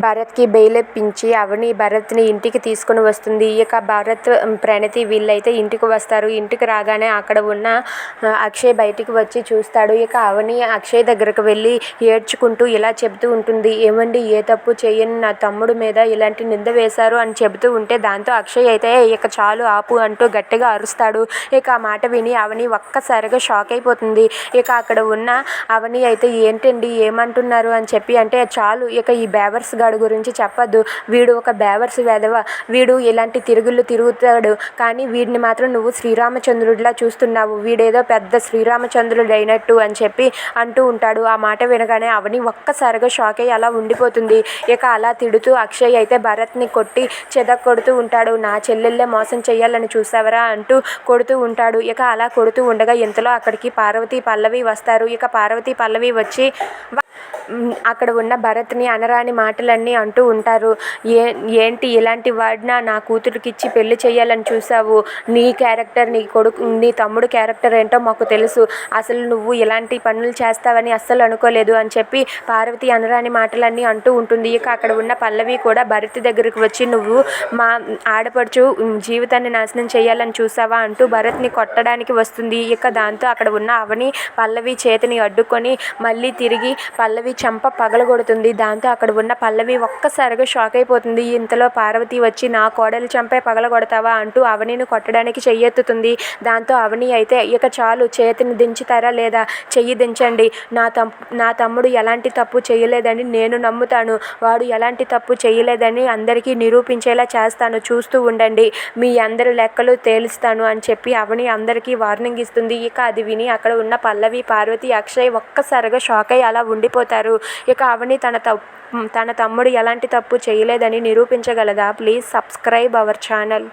భరత్కి bail ఇప్పించి అవని భరత్ని ఇంటికి తీసుకుని వస్తుంది. ఇక భరత్ ప్రణతి వీళ్ళైతే ఇంటికి వస్తారు. ఇంటికి రాగానే అక్కడ ఉన్న అక్షయ్ బయటికి వచ్చి చూస్తాడు. ఇక అవని అక్షయ్ దగ్గరకు వెళ్ళి ఏడ్చుకుంటూ ఇలా చెబుతూ ఉంటుంది. ఏమండి ఏ తప్పు చేయని నా తమ్ముడు మీద ఇలాంటి నింద వేశారు అని చెబుతూ ఉంటే దాంతో అక్షయ్ అయితే ఇక చాలు ఆపు అంటూ గట్టిగా అరుస్తాడు. ఇక ఆ మాట విని అవని ఒక్కసారిగా షాక్ అయిపోతుంది. ఇక అక్కడ ఉన్న అవని అయితే ఏంటండి ఏమంటున్నారు? అని చెప్పి అంటే చాలు ఇక ఈ బేవర్స్ గాడి గురించి చెప్పద్దు. వీడు ఒక బేవర్స్ వెధవ. వీడు ఇలాంటి తిరుగుళ్ళు తిరుగుతాడు. కానీ వీడిని మాత్రం నువ్వు శ్రీరామచంద్రుడిలా చూస్తున్నావు. వీడేదో పెద్ద శ్రీరామచంద్రుడు అయినట్టు అని చెప్పి అంటూ ఉంటాడు. ఆ మాట వినగానే అవని ఒక్కసారిగా షాక్ అయ్యి అలా ఉండిపోతుంది. ఇక అలా తిడుతూ అక్షయ్ అయితే భరత్ని కొట్టి చెదక్ కొడుతూ ఉంటాడు. నా చెల్లెళ్ళే మోసం చేయాలని చూసావరా అంటూ కొడుతూ ఉంటాడు. ఇక అలా కొడుతూ ఉండగా ఇంతలో అక్కడికి పార్వతి పల్లవి వస్తారు. ఇక పార్వతి పల్లవి వచ్చి అక్కడ ఉన్న భరత్ని అనరాని మాటలన్నీ అంటూ ఉంటారు. ఏ ఏంటి ఇలాంటి వాడిన నా కూతురికిచ్చి పెళ్ళి చేయాలని చూసావు నీ క్యారెక్టర్ నీ కొడుకు నీ తమ్ముడు క్యారెక్టర్ ఏంటో మాకు తెలుసు. అసలు నువ్వు ఇలాంటి పనులు చేస్తావని అస్సలు అనుకోలేదు అని చెప్పి పార్వతి అనరాని మాటలన్నీ అంటూ ఉంటుంది. ఇక అక్కడ ఉన్న పల్లవి కూడా భరత్ దగ్గరికి వచ్చి నువ్వు మా ఆడపడుచు జీవితాన్ని నాశనం చేయాలని చూసావా అంటూ భరత్ని కొట్టడానికి వస్తుంది. ఇక దాంతో అక్కడ ఉన్న అవని పల్లవి చేతిని అడ్డుకొని మళ్ళీ తిరిగి పల్లవి చంప పగలగొడుతుంది. దాంతో అక్కడ ఉన్న పల్లవి ఒక్కసారిగా షాక్ అయిపోతుంది. ఇంతలో పార్వతి వచ్చి నా కోడలు చెంపే పగలగొడతావా? అంటూ అవనిని కొట్టడానికి చెయ్యెత్తుతుంది. దాంతో అవని అయితే ఇక చాలు చేతిని దించుతారా లేదా? చెయ్యి దించండి. నా తమ్ నా తమ్ముడు ఎలాంటి తప్పు చేయలేదని నేను నమ్ముతాను. వాడు ఎలాంటి తప్పు చేయలేదని అందరికీ నిరూపించేలా చేస్తాను. చూస్తూ ఉండండి. మీ అందరి లెక్కలు తేలుస్తాను అని చెప్పి అవని అందరికీ వార్నింగ్ ఇస్తుంది. ఇక అది విని అక్కడ ఉన్న పల్లవి పార్వతి అక్షయ్ ఒక్కసారిగా షాక్ అయ్యి అలా ఉండిపోతారు. ఇక అవని తన తప్పు తన తమ్ముడు ఎలాంటి తప్పు చేయలేదని నిరూపించగలదా? Please subscribe our channel.